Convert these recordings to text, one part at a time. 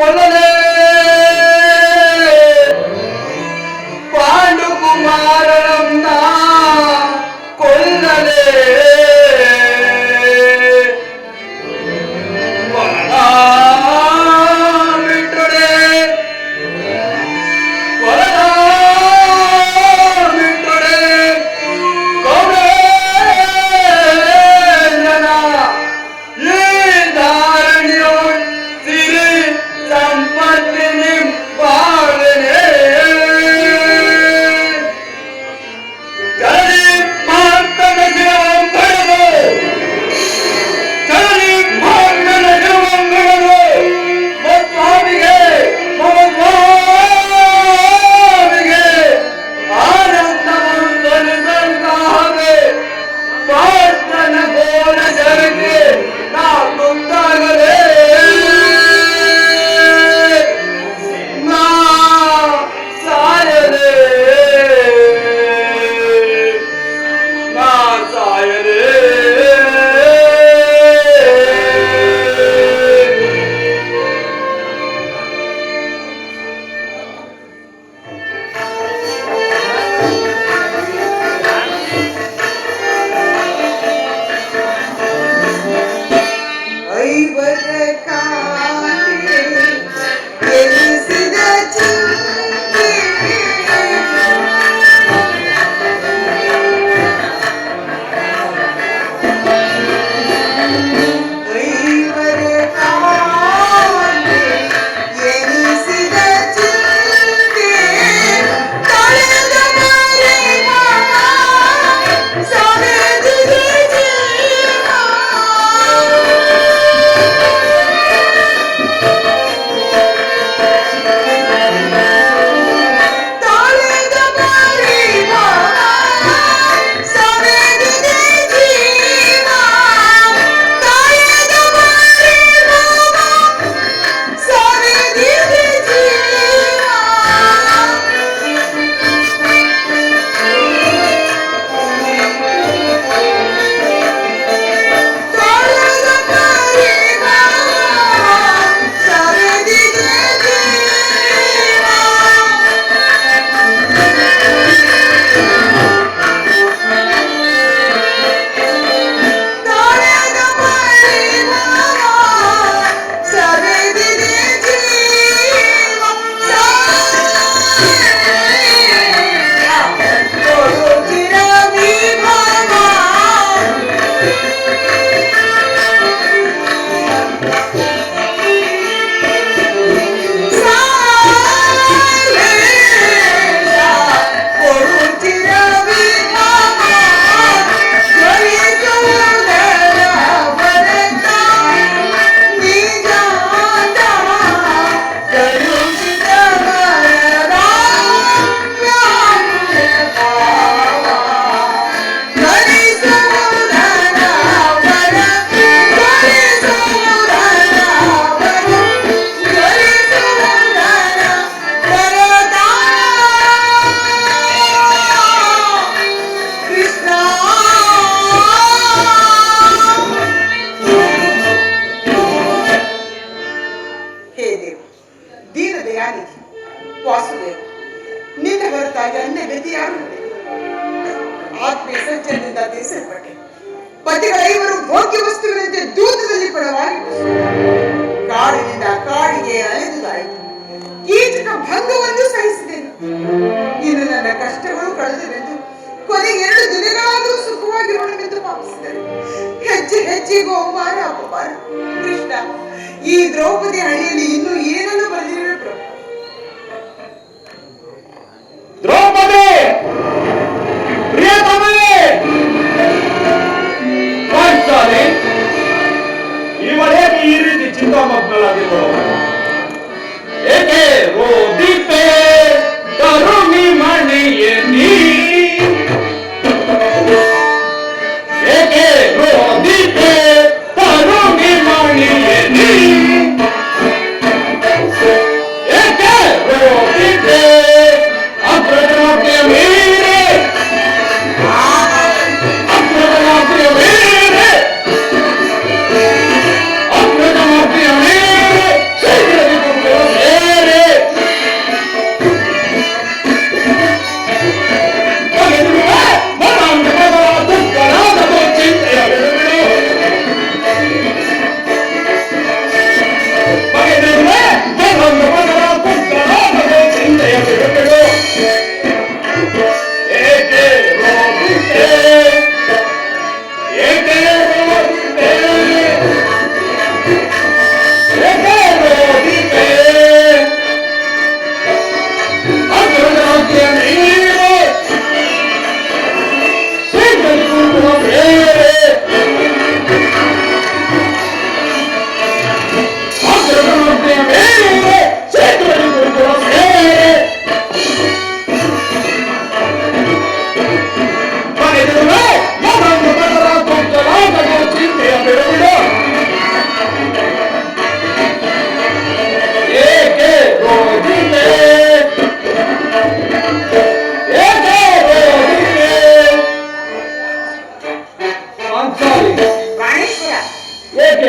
我奶奶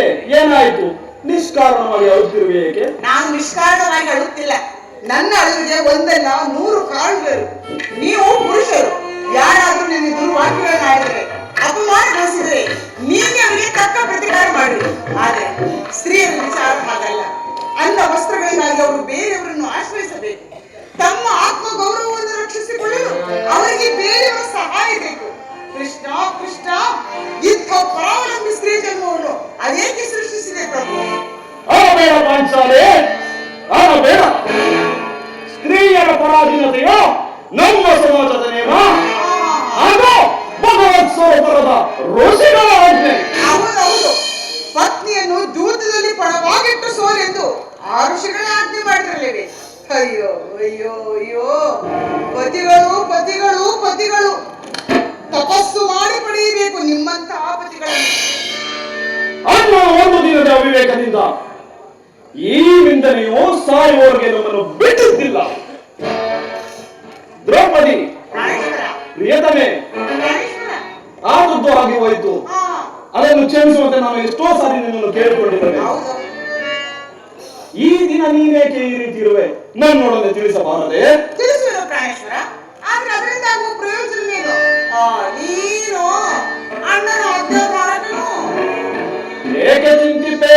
ಏನಾಯ್ತು? ನಿಷ್ಕಾರಣವಾಗಿ ಅಳುತ್ತಿರುವೆ ಏಕೆ? ನಾನು ನಿಷ್ಕಾರಣವಾಗಿ ಅಳುತ್ತಿಲ್ಲ. ನನ್ನ ಅಳುವಿಗೆ ಒಂದಲ್ಲ, ನೂರು ಕಾರಣಗಳು. ನೀವು ಪುರುಷರು, ಯಾರಾದ್ರೂ ಆಡಿದ್ರೆ, ಅಪಮಾನ ಅಪಮಾನಗೊಳಿಸಿದರೆ ನೀನೇ ಅವರಿಗೆ ತಕ್ಕ ಪ್ರತಿಕಾರ ಮಾಡಿ. ಆದ್ರೆ ಸ್ತ್ರೀಯರ ವಿಚಾರ ಹಾಗಲ್ಲ. ಅನ್ನ ವಸ್ತ್ರಗಳಿಗಾಗಿ ಅವರು ಬೇರೆಯವರನ್ನು ಆಶ್ರಯಿಸಬೇಕು. ತಮ್ಮ ಆತ್ಮ ಗೌರವವನ್ನು ರಕ್ಷಿಸಿಕೊಳ್ಳಲು ಅವರಿಗೆ ಬೇರೆಯವರ ಸಹಾಯ ಬೇಕು. ಕೃಷ್ಣ ಕೃಷ್ಣ, ಇಂಥ ಪರಾವಲಂಬಿ ಸ್ತ್ರೀ ಜನ್ಮವನ್ನು ಅದೇಕೆ ಸೃಷ್ಟಿಸಿದೆ ಪ್ರಭು? ಬೇಡ ಪಾಂಚಾಲೆ ಬೇಡ ಸ್ತ್ರೀಯರ ಪರಾಧೀನತೆಯು, ನಮ್ಮ ಸಮಾಜದ ನಿನ್ನನ್ನು ಕೇಳಿಕೊಂಡಿದ್ದೇನೆ. ಈ ದಿನ ನೀನೇಕೆ ಈ ರೀತಿ ಇರುವೆ? ನನ್ನೊಡನೆ ತಿಳಿಸಬಾರದೆ? ತಿಳಿಸುವೆನು ಪ್ರಾಣೇಶ್ವರ ಆದ್ರೆ ಅದರಿಂದ ಆಗುವ ಪ್ರಯೋಜನವೇನು ಆ, ನೀನು ಅಣ್ಣನ ಏಕೆ ಚಿಂತಿತೆ.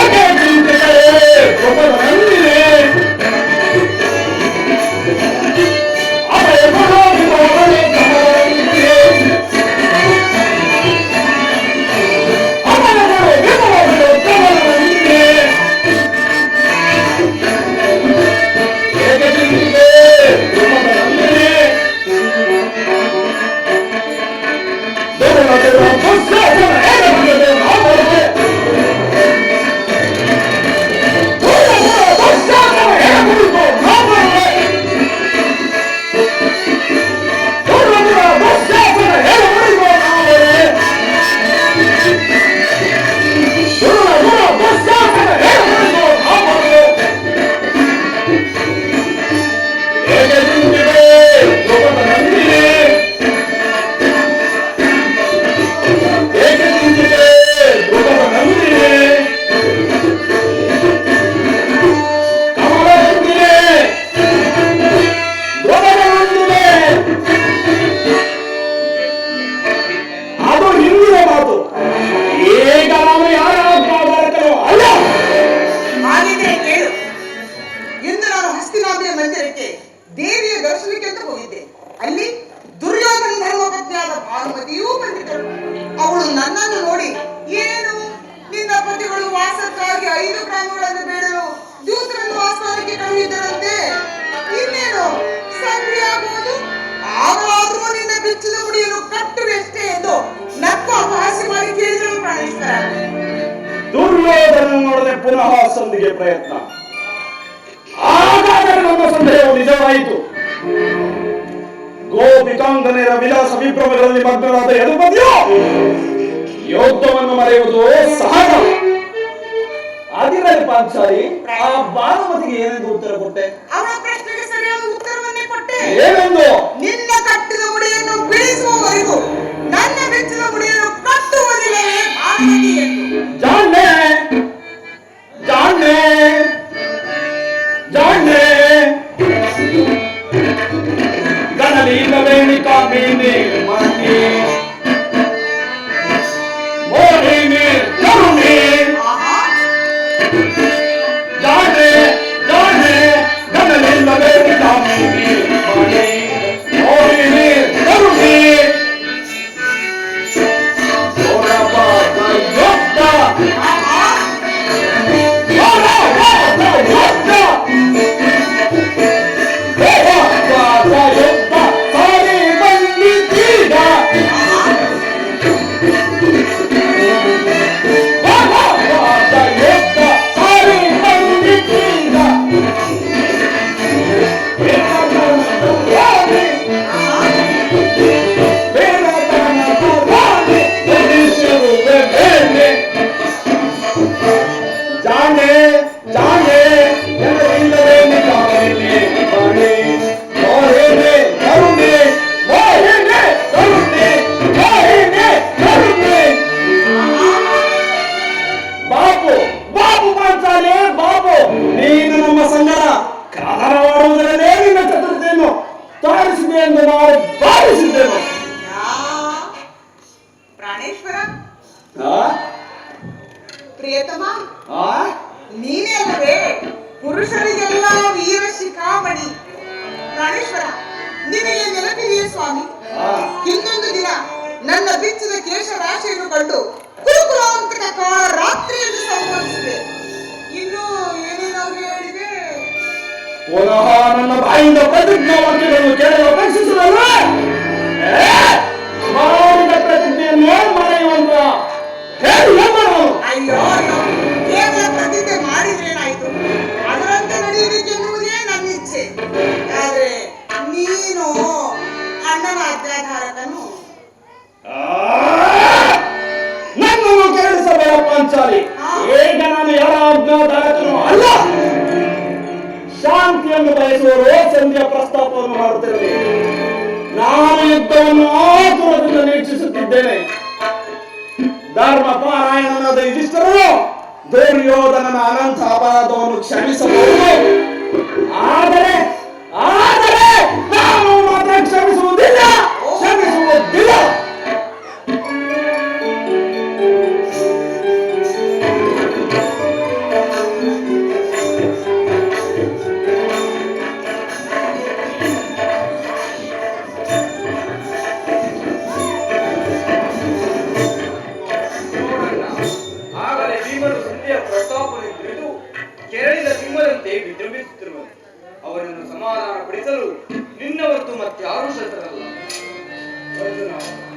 ಏಕೆ ಚಿಂತಿತೆ ದುರ್ಯೋಧನನೊಡನೆ ಪುನಃ ಸಂಧಿಗೆ ಪ್ರಯತ್ನ. ಆಗಾಗ ನಮ್ಮ ಸಂದೇಹವು ನಿಜವಾಯಿತು. ಗೋಪಿಕಾಂಗನೆಯರ ವಿಲಾಸ ವಿಭ್ರಮಗಳಲ್ಲಿ ಮಗ್ನರಾದ ಯದುಪತಿಯು ಯೋಧವನ್ನು ಮರೆಯುವುದು ಸಹಜ. ಆದಿರಲಿ ಪಾಂಚಾಲಿ ಆ ಬಾಲಮತಿಗೆ ಏನೆಂದು ಉತ್ತರ ಕೊಟ್ಟೆ? ಅವರ ಪ್ರಶ್ನೆಗೆ ಸರಿಯಾದ ಉತ್ತರವನ್ನೇ ಕೊಟ್ಟೆ. ಏನೆಂದು? ನಿನ್ನ ಕಟ್ಟಿದ ಉಡಿಯನ್ನು ಬೀಳಿಸುವವರೆಗೂ ಪುನಃ ನನ್ನ ಬಾಯಿಂದ ಪ್ರತಿಜ್ಞಾ ವಾಕ್ಯಗಳನ್ನು ಕೇಳಲು ಅಪೇಕ್ಷಿಸುವಲ್ಲ ಮಾಡಿದ ಪ್ರತಿಜ್ಞೆಯನ್ನು ಮರೆಯುವಂತ ಹೇಳಿ ನಾನು ಅಯ್ಯೋ ಕೇವಲ ಪ್ರತಿಜ್ಞೆ ಮಾಡಿದ್ರೇನಾಯ್ತು ಅದರಂತೆ ನಡೆಯಬೇಕೆನ್ನುವುದೇ ನನ್ನ ಇಚ್ಛೆ. ಆದ್ರೆ ನೀನು ಅಣ್ಣನ ಅಜ್ಞಾಧಾರಕನು! ನನ್ನನ್ನು ಕೇಳಿಸಬೇಡ ಪಾಂಚಾಲಿ. ಈಗ ನಾನು ಯಾರ ಅಜ್ಞಾಧಾರಕನು ಅಲ್ಲ? ಶಾಂತಿಯನ್ನು ಬಯಸುವವರು ಸಂಧ್ಯಾ ಪ್ರಸ್ತಾಪವನ್ನು ಮಾಡುತ್ತೇವೆ ನಾನು ಯುದ್ಧವನ್ನು ಆತುರದಿಂದ ನಿರೀಕ್ಷಿಸುತ್ತಿದ್ದೇನೆ. ಧರ್ಮ ಪಾರಾಯಣನಾದ ಯುಧಿಷ್ಠರು ದುರ್ಯೋಧನನ ಅನಂತ ಅಪರಾಧವನ್ನು ಕ್ಷಮಿಸಬಹುದು. ಆದರೆ ಆದರೆ, ನಾನು ಮಾತ್ರ ಕ್ಷಮಿಸುವುದಿಲ್ಲ. ಕ್ಷಮಿಸುವುದಿಲ್ಲ. ಕೆರಳಿದ ಸಿಂಹದಂತೆ ವಿಜೃಂಭಿಸುತ್ತಿರುವ ಅವರನ್ನು ಸಮಾಧಾನ ಪಡಿಸಲು ನಿನ್ನ ಹೊರತು ಯಾರು ಶಸ್ತ್ರರಲ್ಲ ಅರ್ಜುನ,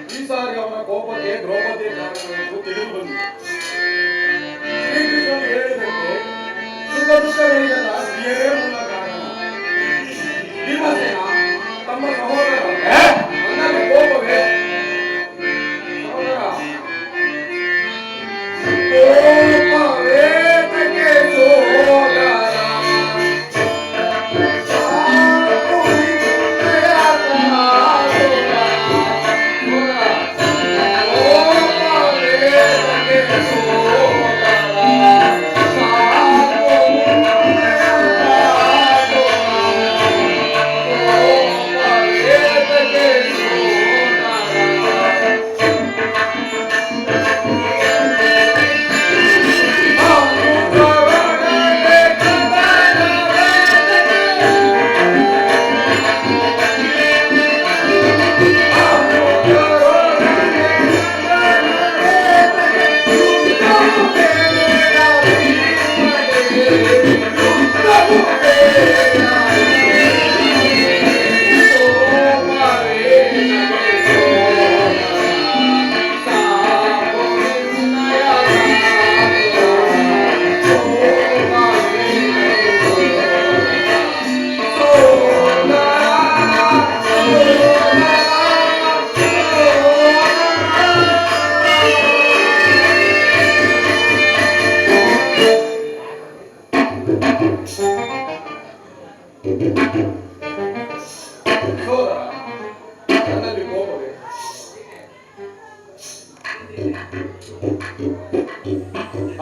ಈ ಸಾರಿ ಅವನ ಕೋಪಕ್ಕೆ ದ್ರೌಪದಿ ಕಾರಣವೆಂದು ತಿಳಿದು ಬಂದಿದೆ ಶ್ರೀಕೃಷ್ಣನು ಹೇಳಿದಂತೆ ಸುಖ ದುಃಖಗಳಿಗೆಲ್ಲ ಸ್ತ್ರೀಯರೇ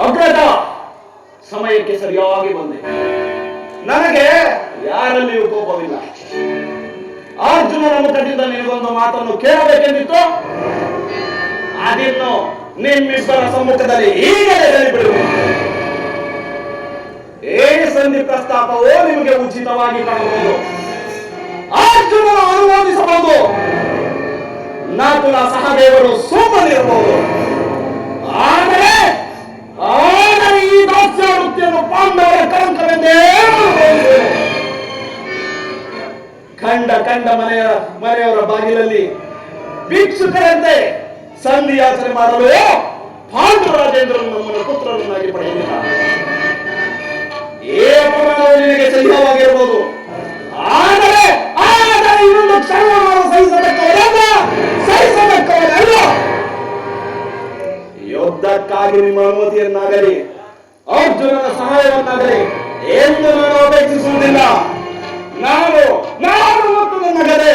ಅಗ್ರಜ ಸಮಯಕ್ಕೆ ಸರಿಯಾಗಿ ಬಂದೆ. ನನಗೆ ಯಾರಲ್ಲಿಯೂ ಕೋಪವಿಲ್ಲ. ಅರ್ಜುನನ ಮುಖದಿಂದ ನಿನಗೊಂದು ಮಾತನ್ನು ಕೇಳಬೇಕೆಂದಿತ್ತು? ಅದಿನ್ನು ನಿಮ್ಮಿಬ್ಬರ ಸಮ್ಮುಖದಲ್ಲಿ ಈಗಲೇ ಹೇಳಿಬಿಡುವ ಏ ಸಂಧಿ ಪ್ರಸ್ತಾಪವೋ ನಿಮಗೆ ಉಚಿತವಾಗಿ ಕಾಣಬಹುದು. ಅರ್ಜುನನ ಅನುಮೋದಿಸಬಹುದು ನಾಕುಲ ಸಹದೇವರು ಸುಮ್ಮನಿರಬಹುದು ಈ ವೃತ್ತಿಯನ್ನು ಪಾಂಡವರ ಕಳಂಕವೆಂದೇ. ಕಂಡ ಕಂಡ ಮನೆಯ ಮನೆಯವರ ಬಾಗಿಲಲ್ಲಿ ಭಿಕ್ಷುಕರಂತೆ ಸಂಧಿ ಯಾಚನೆ ಮಾಡಲು ಪಾಂಡುರಾಜೇಂದ್ರನು ನಮ್ಮನ್ನು ಪುತ್ರರನ್ನಾಗಿ ಪಡೆಯಲಿಲ್ಲ ಏ ನಿನಗೆ ಸಹ್ಯವಾಗಿರಬಹುದು ಆದರೆ ಆದರೆ ಇನ್ನೊಂದು ಕ್ಷಣವನ್ನು ಸಹಿಸಬೇಕವರಲ್ಲ ಸಹಿಸಬೇಕವರಲ್ಲ ಯುದ್ಧಕ್ಕಾಗಿ ನಿಮ್ಮ ಅನುಮತಿಯನ್ನಾಗಲಿ ಅರ್ಜುನನ ಸಹಾಯವನ್ನಾದರೆ ಎಂದು ನಾನು ಅಪೇಕ್ಷಿಸುವುದಿಲ್ಲ. ನಾನು ನಾನು ಮತ್ತು ನನ್ನ ಗದೆ.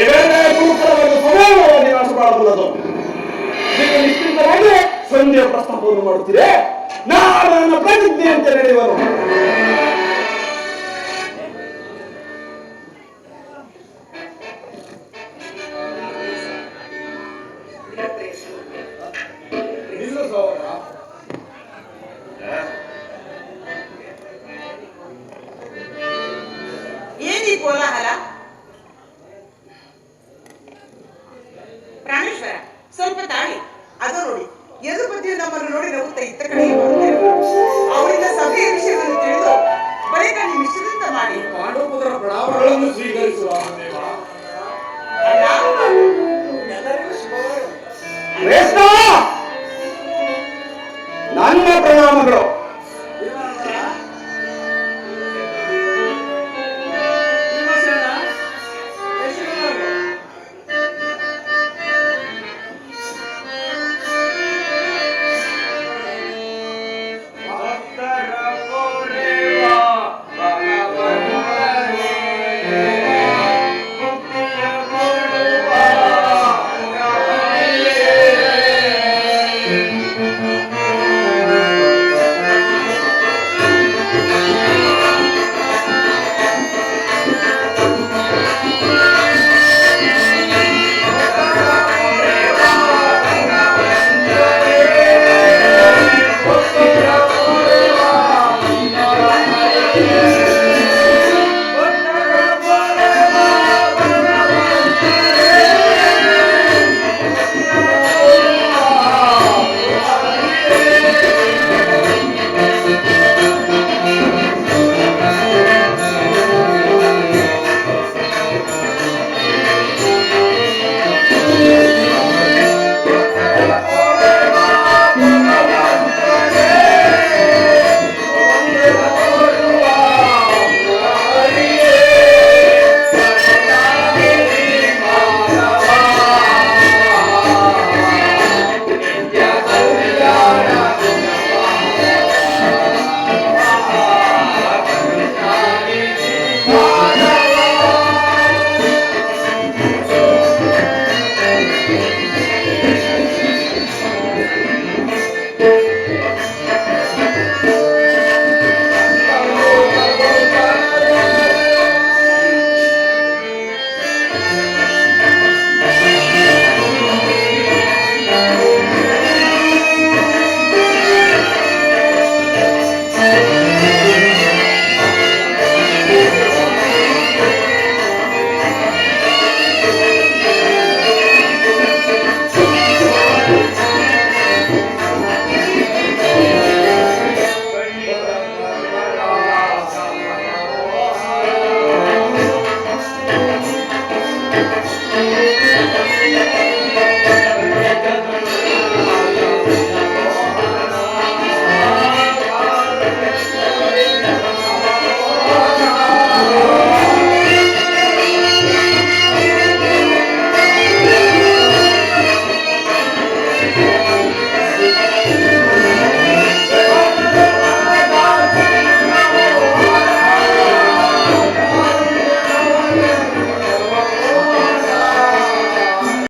ಇವೆರಡೇ ಗುರುಕುಲವನ್ನು ಸಮಾನವಾಗಿ ನಾಶ ಮಾಡಬಲ್ಲದು ನೀವು ನಿಶ್ಚಿತವಾಗಿ ಸಂಧ್ಯಾ ಪ್ರಸ್ತಾಪವನ್ನು ಮಾಡುತ್ತೀರಿ. ನಾನು ನನ್ನ ಪ್ರತಿಜ್ಞೆಯಂತೆ ನಡೆಯುವನು.